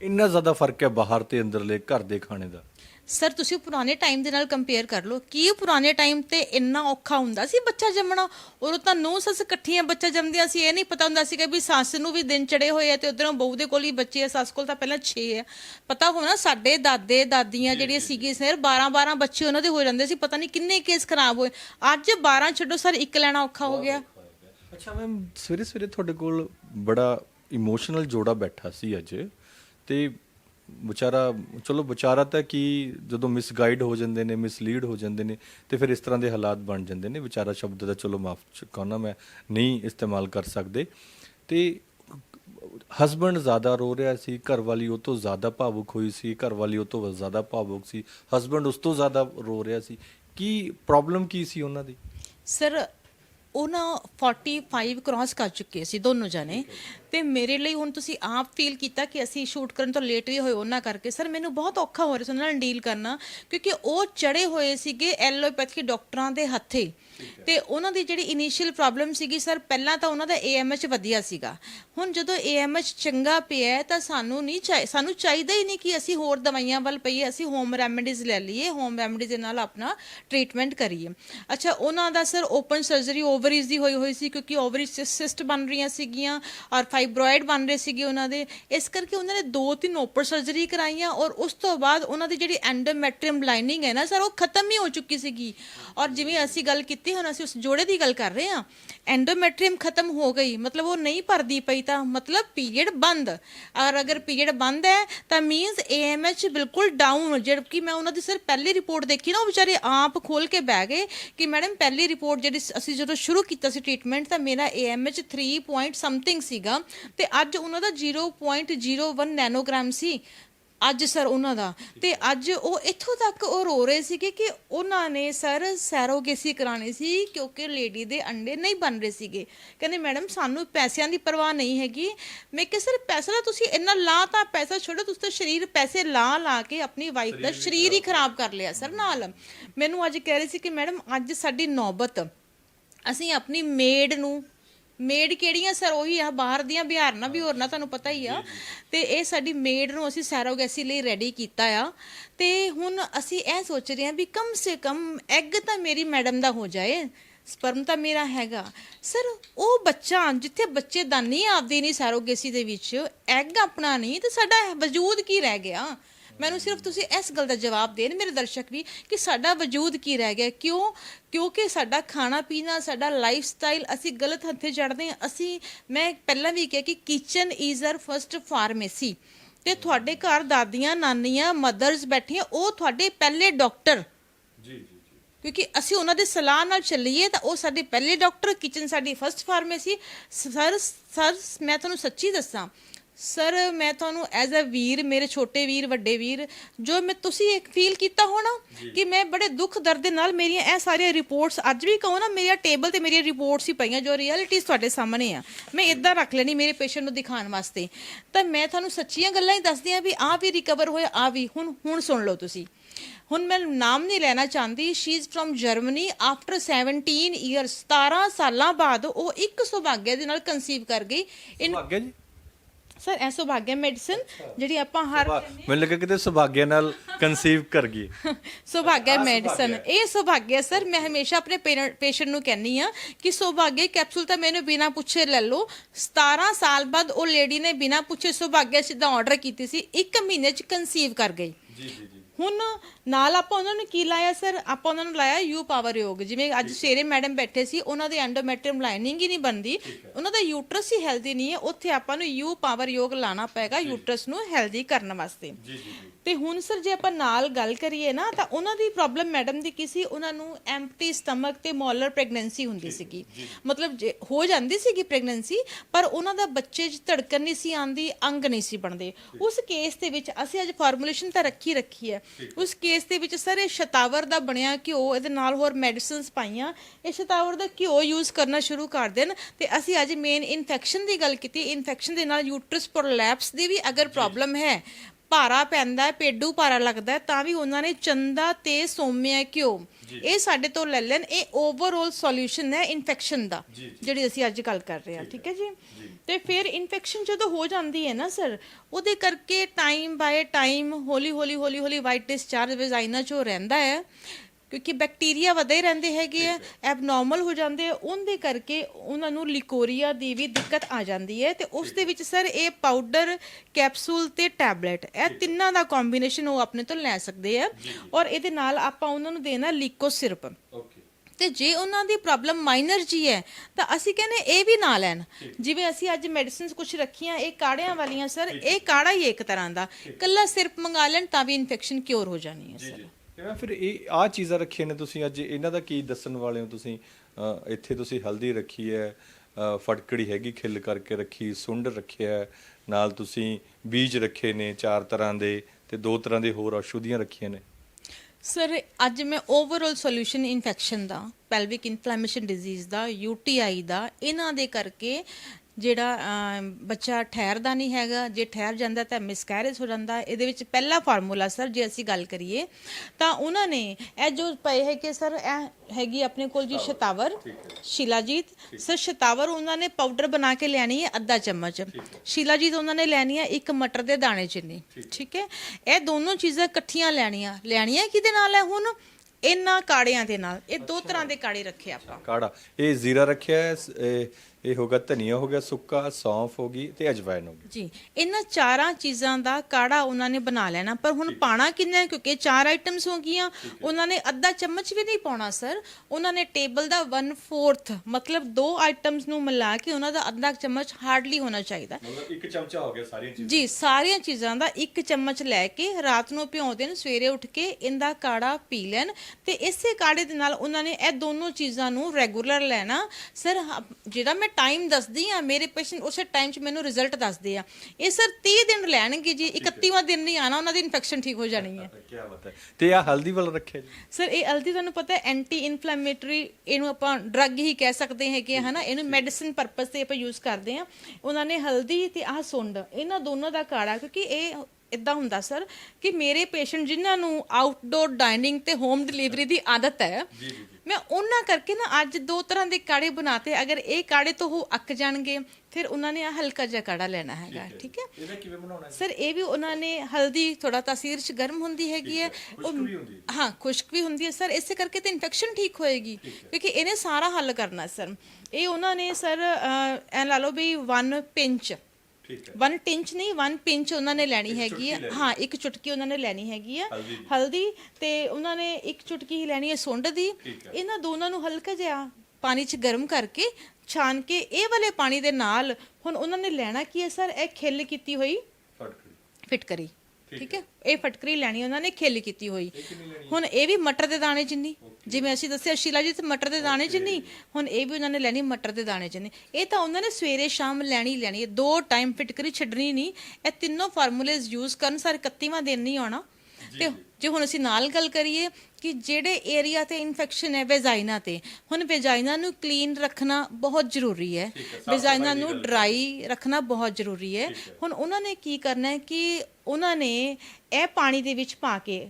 ਇੰਨਾ ਜ਼ਿਆਦਾ ਫ਼ਰਕ ਹੈ ਬਾਹਰ ਤੇ ਅੰਦਰਲੇ ਘਰ ਦੇ ਖਾਣੇ ਦਾ? ਸਰ ਤੁਸੀਂ ਪੁਰਾਣੇ ਟਾਈਮ ਦੇ ਨਾਲ ਕੰਪੇਅਰ ਕਰ ਲਓ। ਕੀ ਪੁਰਾਣੇ ਟਾਈਮ ਤੇ ਇੰਨਾ ਔਖਾ ਹੁੰਦਾ ਸੀ ਬੱਚਾ ਜੰਮਣਾ? ਔਰ ਤਾਂ ਨੌ ਸੱਸ ਇਕੱਠੀਆਂ ਬੱਚਾ ਜੰਮਦੀਆਂ ਸੀ। ਇਹ ਨਹੀਂ ਪਤਾ ਹੁੰਦਾ ਸੀਗਾ ਵੀ ਸੱਸ ਨੂੰ ਵੀ ਦਿਨ ਚੜੇ ਹੋਏ ਆ ਤੇ ਉਧਰੋਂ ਬਹੂ ਦੇ ਕੋਲ ਹੀ ਬੱਚੇ ਆ। ਸੱਸ ਕੋਲ ਤਾਂ ਪਹਿਲਾਂ 6 ਆ। ਪਤਾ ਹੋਣਾ ਸਾਡੇ ਦਾਦੇ ਦਾਦੀਆਂ ਜਿਹੜੀਆਂ ਸੀਗੇ ਸਰ 12 12 ਬੱਚੇ ਉਹਨਾਂ ਦੇ ਹੋ ਜਾਂਦੇ ਸੀ। ਪਤਾ ਨਹੀਂ ਕਿੰਨੇ ਕੇਸ ਖਰਾਬ ਹੋਏ। ਅੱਜ 12 ਛੱਡੋ ਸਰ ਇੱਕ ਲੈਣਾ ਔਖਾ ਹੋ ਗਿਆ। ਅੱਛਾ ਮੈਮ ਸਵੇਰੇ ਸਵੇਰੇ ਤੁਹਾਡੇ ਕੋਲ ਬੜਾ ਇਮੋਸ਼ਨਲ ਜੋੜਾ ਬੈਠਾ ਸੀ ਅੱਜ। ਤੇ ਵਿਚਾਰਾ, ਚਲੋ ਵਿਚਾਰਾ ਤਾਂ ਕੀ ਜਦੋਂ ਮਿਸਗਾਈਡ ਹੋ ਜਾਂਦੇ ਨੇ ਮਿਸਲੀਡ ਹੋ ਜਾਂਦੇ ਨੇ, ਤੇ ਫਿਰ ਇਸ ਤਰ੍ਹਾਂ ਦੇ ਹਾਲਾਤ ਬਣ ਜਾਂਦੇ ਨੇ। ਵਿਚਾਰਾ ਸ਼ਬਦ ਦਾ ਚਲੋ ਮਾਫ ਕਰਨਾ ਮੈਂ, ਨਹੀਂ ਇਸਤੇਮਾਲ ਕਰ ਸਕਦੇ। ਤੇ ਹਸਬੰਡ ਜ਼ਿਆਦਾ ਰੋ ਰਿਹਾ ਸੀ ਘਰ ਵਾਲੀ ਉਹ ਤੋਂ ਜ਼ਿਆਦਾ ਭਾਵੁਕ ਹੋਈ ਸੀ ਘਰ ਵਾਲੀ ਉਹ ਤੋਂ ਜ਼ਿਆਦਾ ਭਾਵੁਕ ਸੀ ਹਸਬੰਡ ਉਸ ਤੋਂ ਜ਼ਿਆਦਾ ਰੋ ਰਿਹਾ ਸੀ। ਕੀ ਪ੍ਰੋਬਲਮ ਕੀ ਸੀ ਉਹਨਾਂ ਦੀ? ਸਰ ਉਹ ਨਾ 45 ਕ੍ਰਾਸ ਕਰ ਚੁੱਕੇ ਸੀ ਦੋਨੋਂ ਜਣੇ। ਤੇ ਮੇਰੇ ਲਈ ਹੁਣ ਤੁਸੀਂ ਆਪ ਫੀਲ ਕੀਤਾ ਕਿ ਅਸੀਂ ਸ਼ੂਟ ਕਰਨ ਤੋਂ ਲੇਟ ਵੀ ਹੋਏ ਉਹਨਾਂ ਕਰਕੇ। ਸਰ ਮੈਨੂੰ ਬਹੁਤ ਔਖਾ ਹੋ ਰਿਹਾ ਸੀ ਉਹਨਾਂ ਨਾਲ ਡੀਲ ਕਰਨਾ ਕਿਉਂਕਿ ਉਹ ਚੜੇ ਹੋਏ ਸੀਗੇ ਐਲੋਪੈਥੀ ਡਾਕਟਰਾਂ ਦੇ ਹੱਥੇ। ਤੇ ਉਹਨਾਂ ਦੀ ਜਿਹੜੀ ਇਨੀਸ਼ੀਅਲ ਪ੍ਰੋਬਲਮ ਸੀਗੀ ਸਰ, ਪਹਿਲਾਂ ਤਾਂ ਉਹਨਾਂ ਦਾ ਏਐਮਐਚ ਵਧੀਆ ਸੀਗਾ। ਹੁਣ ਜਦੋਂ ਏਐਮਐਚ ਚੰਗਾ ਪਿਆ ਹੈ, ਤਾਂ ਸਾਨੂੰ ਨਹੀਂ ਚਾਹੀ, ਸਾਨੂੰ ਚਾਹੀਦਾ ਹੀ ਨਹੀਂ ਕਿ ਅਸੀਂ ਹੋਰ ਦਵਾਈਆਂ ਵੱਲ ਪਈਏ, ਅਸੀਂ ਹੋਮ ਰੈਮਡੀਜ਼ ਲੈ ਲਈਏ ਹੋਮ ਰੈਮਡੀਜ਼ ਦੇ ਨਾਲ ਆਪਣਾ ਟ੍ਰੀਟਮੈਂਟ ਕਰੀਏ। ਅੱਛਾ, ਉਹਨਾਂ ਦਾ ਸਰ ਓਪਨ ਸਰਜਰੀ ਓਵਰੀਜ਼ ਦੀ ਹੋਈ ਹੋਈ ਸੀ, ਕਿਉਂਕਿ ਓਵਰੀ ਸਿਸਟ ਬਣ ਰਹੀਆਂ ਸੀਗੀਆਂ ਔਰ ਫਾਈਬਰੋਇਡ ਬਣ ਰਹੇ ਸੀਗੇ ਉਹਨਾਂ ਦੇ। ਇਸ ਕਰਕੇ ਉਹਨਾਂ ਨੇ ਦੋ ਤਿੰਨ ਓਪਨ ਸਰਜਰੀ ਕਰਾਈਆਂ ਔਰ ਉਸ ਤੋਂ ਬਾਅਦ ਉਹਨਾਂ ਦੀ ਜਿਹੜੀ ਐਂਡੋਮੈਟ੍ਰੀਅਮ ਲਾਈਨਿੰਗ ਹੈ ਨਾ ਸਰ, ਉਹ ਖਤਮ ਹੀ ਹੋ ਚੁੱਕੀ ਸੀਗੀ। ਔਰ ਜਿਵੇਂ ਅਸੀਂ ਗੱਲ ਕੀਤੀ ਹੁਣ ਅਸੀਂ ਉਸ ਜੋੜੇ ਦੀ ਗੱਲ ਕਰ ਰਹੇ ਹਾਂ। ਐਂਡੋਮੈਟ੍ਰੀਅਮ ਖਤਮ ਹੋ ਗਈ, ਮਤਲਬ ਉਹ ਨਹੀਂ ਭਰਦੀ ਪਈ ਤਾਂ ਮਤਲਬ ਪੀਰੀਅਡ ਬੰਦ। ਔਰ ਅਗਰ ਪੀਰੀਅਡ ਬੰਦ ਹੈ ਤਾਂ ਮੀਨਸ ਏਐਮਐਚ ਬਿਲਕੁਲ ਡਾਊਨ ਜਦਕਿ ਮੈਂ ਉਹਨਾਂ ਦੀ ਸਰ ਪਹਿਲੀ ਰਿਪੋਰਟ ਦੇਖੀ ਨਾ, ਉਹ ਵਿਚਾਰੇ ਆਪ ਖੋਲ ਕੇ ਬਹਿ ਗਏ ਕਿ ਮੈਡਮ ਪਹਿਲੀ ਰਿਪੋਰਟ ਜਿਹੜੀ ਅਸੀਂ ਜਦੋਂ ਸ਼ੁਰੂ ਕੀਤਾ ਸੀ ਟ੍ਰੀਟਮੈਂਟ ਤਾਂ ਮੇਰਾ ਏਐਮਐਚ 3 ਪੁਆਇੰਟ ਸਮਥਿੰਗ ਸੀਗਾ ਤੇ ਅੱਜ ਉਹਨਾਂ ਦਾ 0.01 ਨੈਨੋਗ੍ਰਾਮ ਸੀ। ਅੱਜ ਸਰ ਉਹਨਾਂ ਦਾ। ਤੇ ਅੱਜ ਉਹ ਇੱਥੋਂ ਤੱਕ ਉਹ ਰੋ ਰਹੇ ਸੀਗੇ ਕਿ ਉਹਨਾਂ ਨੇ ਸਰ ਸੈਰੋਗੇਸੀ ਕਰਾਣੀ ਸੀ ਕਿਉਂਕਿ ਲੇਡੀ ਦੇ ਅੰਡੇ ਨਹੀਂ ਬਣ ਰਹੇ ਸੀਗੇ। ਕਹਿੰਦੇ ਮੈਡਮ ਸਾਨੂੰ ਪੈਸਿਆਂ ਦੀ ਪਰਵਾਹ ਨਹੀਂ ਹੈਗੀ। ਮੈਂ ਕਿ ਸਰ ਪੈਸਾ ਤਾਂ ਤੁਸੀਂ ਇੰਨਾ ਲਾ ਤਾਂ ਪੈਸਾ ਛੱਡੋ ਤੁਸੀਂ ਤਾਂ ਸਰੀਰ ਪੈਸੇ ਲਾ ਲਾ ਕੇ ਆਪਣੀ ਵਾਈਫ ਦਾ ਸਰੀਰ ਹੀ ਖਰਾਬ ਕਰ ਲਿਆ ਸਰ ਨਾਲ। ਮੈਨੂੰ ਅੱਜ ਕਹਿ ਰਹੇ ਸੀ ਕਿ ਮੈਡਮ ਅੱਜ ਸਾਡੀ ਨੌਬਤ। ਅਸੀਂ ਆਪਣੀ ਮੇਡ ਨੂੰ ਮੇਡ ਕਿਹੜੀਆਂ ਸਰ ਉਹੀ ਆ ਬਾਹਰ ਦੀਆਂ ਬਿਹਾਰ ਨਾ ਵੀ ਹੋਰ ਨਾ ਤੁਹਾਨੂੰ ਪਤਾ ਹੀ ਆ। ਤੇ ਇਹ ਸਾਡੀ ਮੇਡ ਨੂੰ ਅਸੀਂ ਸੈਰੋਗੇਸੀ ਲਈ ਰੈਡੀ ਕੀਤਾ ਆ। ਤੇ ਹੁਣ ਅਸੀਂ ਇਹ ਸੋਚ ਰਹੇ ਹਾਂ ਵੀ ਕਮ ਸੇ ਕਮ ਐਗ ਤਾਂ ਮੇਰੀ ਮੈਡਮ ਦਾ ਹੋ ਜਾਏ ਸਪਰਮ ਤਾਂ ਮੇਰਾ ਹੈਗਾ। ਸਰ ਉਹ ਬੱਚਾ ਜਿੱਥੇ ਬੱਚੇ ਦਾਨੀ ਆਪਦੀ ਨਹੀਂ ਸੈਰੋਗੇਸੀ ਦੇ ਵਿੱਚ ਐਗ ਆਪਣਾ ਨਹੀਂ ਤੇ ਸਾਡਾ ਵਜੂਦ ਕੀ ਰਹਿ ਗਿਆ? ਮੈਨੂੰ ਸਿਰਫ ਤੁਸੀਂ ਇਸ ਗੱਲ ਦਾ ਜਵਾਬ ਦੇਣ ਮੇਰੇ ਦਰਸ਼ਕ ਵੀ ਕਿ ਸਾਡਾ ਵਜੂਦ ਕੀ ਰਹਿ ਗਿਆ? ਕਿਉਂ? ਕਿਉਂਕਿ ਸਾਡਾ ਖਾਣਾ ਪੀਣਾ ਸਾਡਾ ਲਾਈਫ ਸਟਾਈਲ ਅਸੀਂ ਗਲਤ ਹੱਥੇ ਚੜਦੇ ਹਾਂ। ਅਸੀਂ ਮੈਂ ਪਹਿਲਾਂ ਵੀ ਕਿਹਾ ਕਿ kitchen is our first pharmacy ਤੇ ਤੁਹਾਡੇ ਘਰ ਦਾਦੀਆਂ ਨਾਨੀਆਂ ਮਦਰਸ ਬੈਠੀਆਂ ਉਹ ਤੁਹਾਡੇ ਪਹਿਲੇ ਡਾਕਟਰ ਜੀ ਜੀ ਕਿਉਂਕਿ ਅਸੀਂ ਉਹਨਾਂ ਦੇ ਸਲਾਹ ਨਾਲ ਚੱਲੀਏ ਤਾਂ ਉਹ ਸਾਡੇ ਪਹਿਲੇ ਡਾਕਟਰ ਕਿਚਨ ਸਾਡੀ ਫਰਸਟ ਫਾਰਮੇਸੀ ਸਰ ਸਰ ਮੈਂ ਤੁਹਾਨੂੰ ਸੱਚੀ ਦੱਸਾਂ ਸਰ ਮੈਂ ਤੁਹਾਨੂੰ ਐਜ਼ ਅ ਵੀਰ ਮੇਰੇ ਛੋਟੇ ਵੀਰ ਵੱਡੇ ਵੀਰ ਜੋ ਮੈਂ ਤੁਸੀਂ ਇੱਕ ਫੀਲ ਕੀਤਾ ਹੋਣਾ ਕਿ ਮੈਂ ਬੜੇ ਦੁੱਖ ਦਰਦ ਦੇ ਨਾਲ ਮੇਰੀਆਂ ਇਹ ਸਾਰੀਆਂ ਰਿਪੋਰਟਸ ਅੱਜ ਵੀ ਕਹੋ ਨਾ ਮੇਰੀਆਂ ਟੇਬਲ ਤੇ ਮੇਰੀਆਂ ਰਿਪੋਰਟਸ ਹੀ ਪਈਆਂ ਜੋ ਰਿਐਲਿਟੀਜ਼ ਤੁਹਾਡੇ ਸਾਹਮਣੇ ਆ। ਮੈਂ ਇਦਾਂ ਰੱਖ ਲੈਣੀ ਮੇਰੇ ਪੇਸ਼ੈਂਟ ਨੂੰ ਦਿਖਾਉਣ ਵਾਸਤੇ। ਤਾਂ ਮੈਂ ਤੁਹਾਨੂੰ ਸੱਚੀਆਂ ਗੱਲਾਂ ਹੀ ਦੱਸਦੀ ਆ ਵੀ ਆ ਵੀ ਰਿਕਵਰ ਹੋਇਆ ਆ ਵੀ ਹੁਣ ਹੁਣ ਸੁਣ ਲਓ ਤੁਸੀਂ। ਹੁਣ ਮੈਂ ਨਾਮ ਨਹੀਂ ਲੈਣਾ ਚਾਹੁੰਦੀ she is from Germany after 17 years 17 ਸਾਲਾਂ ਬਾਅਦ ਉਹ ਇੱਕ ਸੁਭਾਗਿਆ ਦੇ ਨਾਲ ਕਨਸੀਵ ਕਰ ਗਈ। ਸੁਭਾਗਿਆ ਜੀ? ਸਰ ਐ ਸੁਭਾਗਿਆ ਮੈਡੀਸਨ ਜਿਹੜੀ ਆਪਾਂ ਹਰ ਮੈਨੂੰ ਲੱਗਾ ਕਿਤੇ ਸੁਭਾਗਿਆ ਨਾਲ ਕਨਸੀਵ ਕਰ ਗਈ। ਸੁਭਾਗਿਆ ਮੈਡੀਸਨ ਇਹ ਸੁਭਾਗਿਆ ਸਰ ਮੈਂ ਹਮੇਸ਼ਾ ਆਪਣੇ ਪੇਸ਼ੈਂਟ ਨੂੰ ਕਹਿੰਨੀ ਆ ਕਿ ਸੁਭਾਗਿਆ ਕੈਪਸੂਲ ਤਾਂ ਮੈਨੂੰ ਬਿਨਾ ਪੁੱਛੇ ਲੈ ਲਓ। 17 ਸਾਲ ਬਾਅਦ ਉਹ ਲੇਡੀ ਨੇ ਬਿਨਾ ਪੁੱਛੇ ਸੁਭਾਗਿਆ ਸਿੱਧਾ ਆਰਡਰ ਕੀਤੀ ਸੀ 1 ਮਹੀਨੇ ਚ ਕਨਸੀਵ ਕਰ ਗਈ। ਜੀ ਜੀ ਜੀ। ਹੁਣ ਨਾਲ ਆਪਾਂ ਉਹਨਾਂ ਨੂੰ ਕੀ ਲਾਇਆ ਸਰ? ਆਪਾਂ ਉਹਨਾਂ ਨੂੰ ਲਾਇਆ ਯੂ ਪਾਵਰ ਯੋਗ। ਜਿਵੇਂ ਅੱਜ ਸਵੇਰੇ ਮੈਡਮ ਬੈਠੇ ਸੀ ਉਹਨਾਂ ਦੇ ਐਂਡੋਮੈਟ੍ਰੀਅਮ ਲਾਈਨਿੰਗ ਹੀ ਨਹੀਂ ਬਣਦੀ। ਉਹਨਾਂ ਦਾ ਯੂਟਰਸ ਹੀ ਹੈਲਦੀ ਨਹੀਂ ਹੈ। ਉੱਥੇ ਆਪਾਂ ਨੂੰ ਯੂ ਪਾਵਰ ਯੋਗ ਲਾਣਾ ਪਏਗਾ ਯੂਟਰਸ ਨੂੰ ਹੈਲਦੀ ਕਰਨ ਵਾਸਤੇ। ਤੇ ਹੁਣ ਸਰ ਜੇ ਆਪਾਂ ਨਾਲ ਗੱਲ ਕਰੀਏ ਨਾ ਤਾਂ ਉਹਨਾਂ ਦੀ ਪ੍ਰੋਬਲਮ ਮੈਡਮ ਦੀ ਕੀ ਸੀ? ਉਹਨਾਂ ਨੂੰ ਐਮਪਟੀ ਸਟਮਕ ਤੇ ਮੋਲਰ ਪ੍ਰੈਗਨੈਂਸੀ ਹੁੰਦੀ ਸੀਗੀ। ਮਤਲਬ ਜੇ ਹੋ ਜਾਂਦੀ ਸੀਗੀ ਪ੍ਰੈਗਨੈਂਸੀ ਪਰ ਉਹਨਾਂ ਦਾ ਬੱਚੇ 'ਚ ਧੜਕਣ ਨਹੀਂ ਸੀ ਆਂਦੀ ਅੰਗ ਨਹੀਂ ਸੀ ਬਣਦੇ। ਉਸ ਕੇਸ ਦੇ ਵਿੱਚ ਅਸੀਂ ਅੱਜ ਫਾਰਮੂਲੇਸ਼ਨ ਤਾਂ ਰੱਖੀ ਰੱਖੀ ਹੈ। ਉਸ ਕੇਸ ਦੇ ਵਿੱਚ ਸਰ ਇਹ ਸ਼ਤਾਵਰ ਦਾ ਬਣਿਆ ਘਿਓ ਇਹਦੇ ਨਾਲ ਹੋਰ ਮੈਡੀਸਿਨਸ ਪਾਈਆਂ। ਇਹ ਸ਼ਤਾਵਰ ਦਾ ਘਿਓ ਯੂਜ਼ ਕਰਨਾ ਸ਼ੁਰੂ ਕਰ ਦੇਣ ਤੇ ਅਸੀਂ ਅੱਜ ਮੇਨ ਇਨਫੈਕਸ਼ਨ ਦੀ ਗੱਲ ਕੀਤੀ। ਇਨਫੈਕਸ਼ਨ ਦੇ ਨਾਲ ਯੂਟਰਸ ਪ੍ਰੋਲੈਪਸ ਦੀ ਵੀ ਅਗਰ ਪ੍ਰੋਬਲਮ ਹੈ ਭਾਰਾ ਪੈਂਦਾ ਹੈ ਪੇਡੂ ਭਾਰਾ ਲੱਗਦਾ ਹੈ, ਤਾਂ ਵੀ ਉਹਨਾਂ ਨੇ ਚੰਦਾ ਤੇ ਸੋਮਿਆ ਘਿਓ। ਇਹ ਸਾਡੇ ਤੋਂ ਲੈ ਲੈਣ। ਇਹ ਓਵਰਆਲ ਸੋਲੂਸ਼ਨ ਹੈ ਇਨਫੈਕਸ਼ਨ ਦਾ ਜਿਹੜੀ ਅਸੀਂ ਅੱਜ ਗੱਲ ਕਰ ਰਹੇ ਹਾਂ। ਠੀਕ ਹੈ। ਜੀ। ਤੇ ਫਿਰ ਇਨਫੈਕਸ਼ਨ ਜਦੋਂ ਹੋ ਜਾਂਦੀ ਹੈ ਨਾ ਸਰ ਉਹਦੇ ਕਰਕੇ ਟਾਈਮ ਬਾਏ ਟਾਈਮ ਹੌਲੀ ਹੌਲੀ ਹੌਲੀ ਹੌਲੀ ਵਾਈਟ ਡਿਸਚਾਰਜ ਵਜਾਈਨਾ ਚੋਂ ਰਹਿੰਦਾ ਹੈ ਕਿਉਂਕਿ ਬੈਕਟੀਰੀਆ ਵਧੇ ਰਹਿੰਦੇ ਹੈਗੇ ਆ ਐਬਨੋਰਮਲ ਹੋ। ਜਾਂਦੇ ਆ ਉਹਦੇ ਕਰਕੇ ਉਹਨਾਂ ਨੂੰ ਲਿਕੋਰੀਆ ਦੀ ਵੀ ਦਿੱਕਤ ਆ ਜਾਂਦੀ ਹੈ ਤੇ ਉਸ ਦੇ ਵਿੱਚ ਸਰ ਇਹ ਪਾਊਡਰ ਕੈਪਸੂਲ ਤੇ ਟੈਬਲੇਟ ਇਹ ਤਿੰਨਾਂ ਦਾ ਕੰਬੀਨੇਸ਼ਨ ਉਹ ਆਪਣੇ ਤੋਂ ਲੈ ਸਕਦੇ ਆ ਔਰ ਇਹਦੇ ਨਾਲ ਆਪਾਂ ਉਹਨਾਂ ਨੂੰ ਦੇਣਾ ਲਿਕੋ ਸਿਰਪ ਤੇ ਜੇ ਉਹਨਾਂ ਦੀ ਪ੍ਰੋਬਲਮ ਮਾਈਨਰ ਜੀ ਹੈ ਤਾਂ ਅਸੀਂ ਕਹਿੰਦੇ ਇਹ ਵੀ ਨਾ ਲੈਣ। ਜਿਵੇਂ ਅਸੀਂ ਅੱਜ ਮੈਡੀਸਿਨਸ ਕੁਝ ਰੱਖੀਆਂ ਇਹ ਕਾੜਿਆਂ ਵਾਲੀਆਂ ਸਰ ਇਹ ਕਾੜਾ ਹੀ ਇੱਕ ਤਰ੍ਹਾਂ ਦਾ। ਕੱਲਾ ਸਿਰਪ ਮੰਗਾ ਲੈਣ ਤਾਂ ਵੀ ਇਨਫੈਕਸ਼ਨ ਕਿਉਰ ਹੋ ਜਾਣੀ ਹੈ ਸਰ ਤੇ ਮੈਂ ਫਿਰ ਇਹ ਆ ਚੀਜ਼ਾਂ ਰੱਖੀਆਂ ਨੇ ਤੁਸੀਂ ਅੱਜ ਇਹਨਾਂ ਦਾ ਕੀ ਦੱਸਣ ਵਾਲੇ ਹੋ ਤੁਸੀਂ? ਇੱਥੇ ਤੁਸੀਂ ਹਲਦੀ ਰੱਖੀ ਹੈ ਫਟਕੜੀ ਹੈਗੀ ਖਿੱਲ ਕਰਕੇ ਰੱਖੀ ਸੁੰਡ ਰੱਖਿਆ ਨਾਲ ਤੁਸੀਂ ਬੀਜ ਰੱਖੇ ਨੇ ਚਾਰ ਤਰ੍ਹਾਂ ਦੇ ਤੇ ਦੋ ਤਰ੍ਹਾਂ ਦੇ ਹੋਰ ਔਸ਼ਧੀਆਂ ਰੱਖੀਆਂ ਨੇ। ਸਰ ਅੱਜ ਮੈਂ ਓਵਰਆਲ ਸੋਲੂਸ਼ਨ ਇਨਫੈਕਸ਼ਨ ਦਾ ਪੈਲਵਿਕ ਇਨਫਲੇਮੇਸ਼ਨ ਡਿਜ਼ੀਜ਼ ਦਾ ਯੂਟੀਆਈ ਦਾ, ਇਹਨਾਂ ਦੇ ਕਰਕੇ ਜਿਹੜਾ ਬੱਚਾ ਠਹਿਰਦਾ ਨਹੀਂ ਹੈਗਾ ਜੇ ਠਹਿਰ ਜਾਂਦਾ ਤਾਂ ਮਿਸਕੈਰੇਜ ਹੋ ਜਾਂਦਾ। ਇਹਦੇ ਵਿੱਚ ਪਹਿਲਾ ਫਾਰਮੂਲਾ ਸਰ ਜੇ ਅਸੀਂ ਗੱਲ ਕਰੀਏ ਤਾਂ ਉਹਨਾਂ ਨੇ ਇਹ ਜੋ ਪਏ ਹੈ ਕਿ ਸਰ ਇਹ ਹੈਗੀ ਆਪਣੇ ਕੋਲ ਜੀ ਸ਼ਤਾਵਰ। ਸ਼ਿਲਾਜੀਤ। ਸਰ ਸ਼ਤਾਵਰ ਉਹਨਾਂ ਨੇ ਪਾਊਡਰ ਬਣਾ ਕੇ ਲੈਣੀ ਹੈ ਅੱਧਾ ਚਮਚ। ਸ਼ਿਲਾਜੀਤ ਉਹਨਾਂ ਨੇ ਲੈਣੀ ਹੈ ਇੱਕ ਮਟਰ ਦੇ ਦਾਣੇ ਜਿੰਨੀ ਠੀਕ ਹੈ। ਇਹ ਦੋਨੋਂ ਚੀਜ਼ਾਂ ਇਕੱਠੀਆਂ ਲੈਣੀਆਂ। ਲੈਣੀਆਂ ਕਿਹਦੇ ਨਾਲ ਹੈ ਹੁਣ? ਇਹਨਾਂ ਕਾੜਿਆਂ ਦੇ ਨਾਲ। ਇਹ ਦੋ ਤਰ੍ਹਾਂ ਦੇ ਕਾੜੇ ਰੱਖੇ ਆਪਾਂ। ਕਾੜਾ। ਇਹ ਜ਼ੀਰਾ ਰੱਖਿਆ ਹੈ ਇਹ ਹੋਗਾ ਧਨੀਆ ਹੋ ਗਿਆ ਸੁੱਕਾ ਸੌਂਫ ਹੋ ਗਈ ਤੇ ਅਜਵਾਇਨ ਹੋ ਗਈ। ਜੀ ਇਹਨਾਂ ਚਾਰਾਂ ਚੀਜ਼ਾਂ ਦਾ ਕਾੜਾ ਉਹਨਾਂ ਨੇ ਬਣਾ ਲੈਣਾ ਪਰ ਹੁਣ ਪਾਣਾ ਕਿੰਨਾ ਹੈ? ਕਿਉਂਕਿ ਚਾਰ ਆਈਟਮਸ ਹੋ ਗਈਆਂ। ਉਹਨਾਂ ਨੇ ਅੱਧਾ ਚਮਚ ਵੀ ਨਹੀਂ ਪਾਉਣਾ ਸਰ। ਉਹਨਾਂ ਨੇ ਟੇਬਲ ਦਾ 1/4 ਮਤਲਬ ਦੋ ਆਈਟਮਸ ਨੂੰ ਮਿਲਾ ਕੇ ਉਹਨਾਂ ਦਾ ਅੱਧਾ ਚਮਚ ਹਾਰਡਲੀ ਹੋਣਾ ਚਾਹੀਦਾ। ਮਤਲਬ ਇੱਕ ਚਮਚਾ ਹੋ ਗਿਆ ਸਾਰੀਆਂ ਜੀ ਸਾਰੀਆਂ ਚੀਜ਼ਾਂ ਦਾ ਇੱਕ ਚਮਚ ਲੈ ਕੇ ਰਾਤ ਨੂੰ ਭਿਉਂ ਦੇਣ ਸਵੇਰੇ ਉੱਠ ਕੇ ਇਹਦਾ ਕਾੜਾ ਪੀ ਲੈਣ ਤੇ ਇਸੇ ਕਾੜੇ ਦੇ ਨਾਲ ਉਹਨਾਂ ਨੇ ਇਹ ਦੋਨੋਂ ਚੀਜ਼ਾਂ ਨੂੰ ਰੈਗੂਲਰ ਲੈਣਾ। ਸਰ ਹ- ਜਿਹੜਾ ਮੈਂ ਟਾਈਮ ਦੱਸਦੀ ਆ ਮੇਰੇ ਪੇਸ਼ੈਂਟ ਉਸੇ ਟਾਈਮ 'ਚ ਮੈਨੂੰ ਰਿਜ਼ਲਟ ਦੱਸਦੇ ਆ। ਇਹ ਸਰ 30 ਦਿਨ ਲੈਣਗੇ ਜੀ 31ਵਾਂ ਦਿਨ ਨਹੀਂ ਆਣਾ ਉਹਨਾਂ ਦੀ ਇਨਫੈਕਸ਼ਨ ਠੀਕ ਹੋ ਜਾਣੀ ਹੈ। ਕੀ ਬਾਤ ਹੈ। ਤੇ ਆ ਹਲਦੀ ਵਾਲਾ ਰੱਖਿਆ ਜੀ। ਸਰ ਇਹ ਹਲਦੀ ਤੁਹਾਨੂੰ ਪਤਾ ਹੈ ਐਂਟੀ ਇਨਫਲੇਮੇਟਰੀ ਇਹਨੂੰ ਆਪਾਂ ਡਰੱਗ ਹੀ ਕਹਿ ਸਕਦੇ ਹਾਂ ਕਿ ਹਨਾ ਇਹਨੂੰ ਮੈਡੀਸਿਨ ਪਰਪਸ ਤੇ ਆਪਾਂ ਯੂਜ਼ ਕਰਦੇ ਆ ਉਹਨਾਂ ਨੇ ਹਲਦੀ ਤੇ ਆਹ ਸੁੰਡ ਇਹਨਾਂ ਦੋਨਾਂ ਦਾ ਕਾੜਾ ਕਿਉਂਕਿ ਇਹ ਇਦਾਂ ਹੁੰਦਾ ਸਰ ਕਿ ਮੇਰੇ ਪੇਸ਼ੈਂਟ ਜਿਨ੍ਹਾਂ ਨੂੰ ਆਊਟਡੋਰ ਡਾਈਨਿੰਗ ਤੇ ਹੋਮ ਡਿਲੀਵਰੀ ਦੀ ਆਦਤ ਹੈ ਮੈਂ ਉਹਨਾਂ ਕਰਕੇ ਨਾ ਅੱਜ ਦੋ ਤਰ੍ਹਾਂ ਦੇ ਕਾੜੇ ਬਣਾਤੇ। ਅਗਰ ਇਹ ਕਾੜੇ ਤੋਂ ਉਹ ਅੱਕ ਜਾਣਗੇ ਫਿਰ ਉਹਨਾਂ ਨੇ ਆ ਹਲਕਾ ਜਿਹਾ ਕਾੜਾ ਲੈਣਾ ਹੈਗਾ ਠੀਕ ਹੈ? ਇਹਦਾ ਕਿਵੇਂ ਬਣਾਉਣਾ ਸਰ ਇਹ ਵੀ ਉਹਨਾਂ ਨੇ ਹਲਦੀ ਥੋੜਾ ਤਾਸੀਰ ਚ ਗਰਮ ਹੁੰਦੀ ਹੈਗੀ ਹੈ। ਉਹ- ਹਾਂ। ਖੁਸ਼ਕ ਵੀ ਹੁੰਦੀ ਹੈ। ਸਰ ਇਸੇ ਕਰਕੇ ਤੇ ਇਨਫੈਕਸ਼ਨ ਠੀਕ ਹੋਏਗੀ ਕਿਉਂਕਿ ਇਹਨੇ ਸਾਰਾ ਹੱਲ ਕਰਨਾ ਸਰ। ਇਹ ਉਹਨਾਂ ਨੇ ਸਰ ਐ ਲਾ ਲਓ ਵੀ 1 ਪਿੰਚ 1 ਟਿੰਚ ਨਹੀਂ 1 ਪਿੰਚ ਉਹਨਾਂ ਨੇ ਲੈਣੀ ਹੈਗੀ ਹੈ ਹਾਂ ਇੱਕ ਚੁਟਕੀ ਉਹਨਾਂ ਨੇ ਲੈਣੀ ਹੈਗੀ ਹੈ ਹਲਦੀ ਤੇ ਉਹਨਾਂ ਨੇ ਇੱਕ ਚੁਟਕੀ ਹੀ ਲੈਣੀ ਹੈ ਸੁੰਡ ਦੀ। ਇਹਨਾਂ ਦੋਨਾਂ ਨੂੰ ਹਲਕਾ ਜਿਹਾ ਪਾਣੀ 'ਚ ਗਰਮ ਕਰਕੇ ਛਾਨ ਕੇ ਇਹ ਵਾਲੇ ਪਾਣੀ ਦੇ ਨਾਲ ਹੁਣ ਉਹਨਾਂ ਨੇ ਲੈਣਾ ਕੀ ਹੈ ਸਰ? ਇਹ ਖਿੱਲ ਕੀਤੀ ਹੋਈ ਫਟਕੜੀ। ਫਿਟਕਰੀ। ਠੀਕ ਹੈ। ਇਹ ਫਟਕਰੀ ਲੈਣੀ ਉਹਨਾਂ ਨੇ ਖਿੱਲ ਕੀਤੀ ਹੋਈ। ਹੁਣ ਇਹ ਵੀ ਮਟਰ ਦੇ ਦਾਣੇ ਜਿੰਨੀ। ਜਿਵੇਂ ਅਸੀਂ ਦੱਸਿਆ ਸ਼ੀਲਾ ਜੀ ਤੇ ਮਟਰ ਦੇ ਦਾਣੇ ਜਿੰਨੀ। ਹੁਣ ਇਹ ਵੀ ਉਹਨਾਂ ਨੇ ਲੈਣੀ ਮਟਰ ਦੇ ਦਾਣੇ ਜਿੰਨੀ। ਇਹ ਤਾਂ ਉਹਨਾਂ ਨੇ ਸਵੇਰੇ ਸ਼ਾਮ ਲੈਣੀ ਲੈਣੀ ਹੈ। ਦੋ ਟਾਈਮ ਫਿਟਕਰੀ ਛੱਡਣੀ ਨਹੀਂ। ਇਹ ਤਿੰਨੋਂ ਫਾਰਮੂਲੇਜ਼ ਯੂਜ਼ ਕਰਨ ਸਰ 31ਵਾਂ ਦਿਨ ਨਹੀਂ ਆਉਣਾ। ਤੇ ਜੇ ਹੁਣ ਅਸੀਂ ਨਾਲ ਗੱਲ ਕਰੀਏ ਕਿ ਜਿਹੜੇ ਏਰੀਆ ਤੇ ਇਨਫੈਕਸ਼ਨ ਹੈ ਵੈਜਾਈਨਾ ਤੇ ਹੁਣ ਵੈਜਾਈਨਾ ਨੂੰ ਕਲੀਨ ਰੱਖਣਾ ਬਹੁਤ ਜ਼ਰੂਰੀ ਹੈ। ਵੈਜਾਈਨਾ ਨੂੰ ਡਰਾਈ ਰੱਖਣਾ ਬਹੁਤ ਜ਼ਰੂਰੀ ਹੈ। ਹੁਣ ਉਹਨਾਂ ਨੇ ਕੀ ਕਰਨਾ ਹੈ ਕਿ ਉਹਨਾਂ ਨੇ ਇਹ ਪਾਣੀ ਦੇ ਵਿੱਚ ਪਾ ਕੇ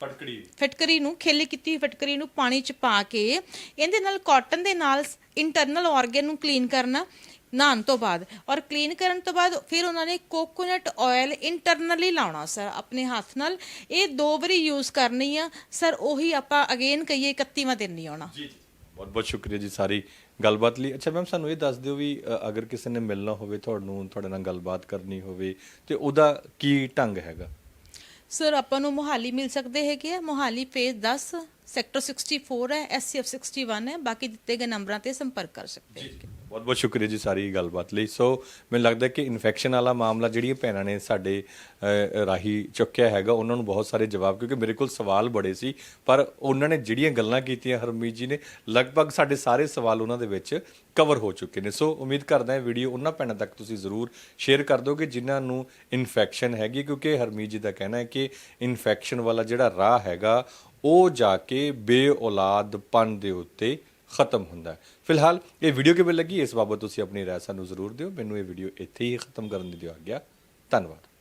ਫਟਕੜੀ। ਫਟਕਰੀ ਨੂੰ ਖੇਲੀ ਕੀਤੀ ਹੋਈ ਫਟਕਰੀ ਨੂੰ ਪਾਣੀ ਚ ਪਾ ਕੇ ਇਹਦੇ ਨਾਲ ਕਾਟਨ ਦੇ ਨਾਲ ਇੰਟਰਨਲ ਆਰਗਨ ਨੂੰ ਕਲੀਨ ਕਰਨਾ ਨਹਾਉਣ ਤੋਂ ਬਾਅਦ। ਔਰ ਕਲੀਨ ਕਰਨ ਤੋਂ ਬਾਅਦ ਫਿਰ ਉਹਨਾਂ ਨੇ ਕੋਕੋਨਟ ਆਇਲ ਇੰਟਰਨਲੀ ਲਾਉਣਾ ਸਰ ਆਪਣੇ ਹੱਥ ਨਾਲ। ਇਹ ਦੋ ਵਾਰੀ ਯੂਜ਼ ਕਰਨੀ ਆ। ਸਰ ਉਹੀ ਆਪਾਂ ਅਗੇਨ ਕਹੀਏ 31ਵਾਂ ਦਿਨ ਨਹੀਂ ਆਉਣਾ। ਜੀ ਬਹੁਤ ਬਹੁਤ ਸ਼ੁਕਰੀਆ ਜੀ ਸਾਰੀ ਗੱਲਬਾਤ ਲਈ। ਅੱਛਾ ਮੈਮ ਸਾਨੂੰ ਇਹ ਦੱਸ ਦਿਓ ਵੀ ਅਗਰ ਕਿਸੇ ਨੇ ਮਿਲਣਾ ਹੋਵੇ ਤੁਹਾਨੂੰ ਤੁਹਾਡੇ ਨਾਲ ਗੱਲਬਾਤ ਕਰਨੀ ਹੋਵੇ ਤੇ ਉਹਦਾ ਕੀ ਢੰਗ ਹੈਗਾ? ਸਰ ਆਪਾਂ ਨੂੰ ਮੋਹਾਲੀ ਮਿਲ ਸਕਦੇ ਹੈਗੇ ਆ। ਮੋਹਾਲੀ ਫੇਜ਼ 10 ਸੈਕਟਰ 64 ਹੈ ਐਸਸੀਐਫ 61 ਹੈ। ਬਾਕੀ ਦਿੱਤੇ ਗਏ ਨੰਬਰਾਂ ਤੇ ਸੰਪਰਕ ਕਰ ਸਕਦੇ ਹੈਗੇ। ਬਹੁਤ ਬਹੁਤ ਸ਼ੁਕਰੀਆ ਜੀ ਸਾਰੀ ਗੱਲਬਾਤ ਲਈ। ਸੋ ਮੈਨੂੰ ਲੱਗਦਾ ਕਿ ਇਨਫੈਕਸ਼ਨ ਵਾਲਾ ਮਾਮਲਾ ਜਿਹੜੀਆਂ ਭੈਣਾਂ ਨੇ ਸਾਡੇ ਅ, ਰਾਹੀਂ ਚੁੱਕਿਆ ਹੈਗਾ ਉਹਨਾਂ ਨੂੰ ਬਹੁਤ ਸਾਰੇ ਜਵਾਬ ਕਿਉਂਕਿ ਮੇਰੇ ਕੋਲ ਸਵਾਲ ਬੜੇ ਸੀ ਪਰ ਉਹਨਾਂ ਨੇ ਜਿਹੜੀਆਂ ਗੱਲਾਂ ਕੀਤੀਆਂ ਹਰਮੀਤ ਜੀ ਨੇ ਲਗਭਗ ਸਾਡੇ ਸਾਰੇ ਸਵਾਲ ਉਹਨਾਂ ਦੇ ਵਿੱਚ ਕਵਰ ਹੋ ਚੁੱਕੇ ਨੇ। ਸੋ ਉਮੀਦ ਕਰਦਾ ਹਾਂ ਵੀਡੀਓ ਉਹਨਾਂ ਭੈਣਾਂ ਤੱਕ ਤੁਸੀਂ ਜ਼ਰੂਰ ਸ਼ੇਅਰ ਕਰ ਦੋਗੇ ਜਿਨ੍ਹਾਂ ਨੂੰ ਇਨਫੈਕਸ਼ਨ ਹੈਗੀ ਕਿਉਂਕਿ ਹਰਮੀਤ ਜੀ ਦਾ ਕਹਿਣਾ ਹੈ ਕਿ ਇਨਫੈਕਸ਼ਨ ਵਾਲਾ ਜਿਹੜਾ ਰਾਹ ਹੈਗਾ ਉਹ ਜਾ ਕੇ ਬੇਔਲਾਦਪਨ ਦੇ ਉੱਤੇ ਖਤਮ ਹੁੰਦਾ ਹੈ। ਫਿਲਹਾਲ ਇਹ ਵੀਡੀਓ ਕਿਵੇਂ ਲੱਗੀ? ਇਸ ਬਾਬਤ ਤੁਸੀਂ ਆਪਣੀ ਰਾਏ ਸਾਨੂੰ ਜ਼ਰੂਰ ਦਿਓ। ਮੈਨੂੰ ਇਹ ਵੀਡੀਓ ਇੱਥੇ ਹੀ ਖਤਮ ਕਰਨ ਦੀ ਦਿਓ ਆਗਿਆ। ਧੰਨਵਾਦ।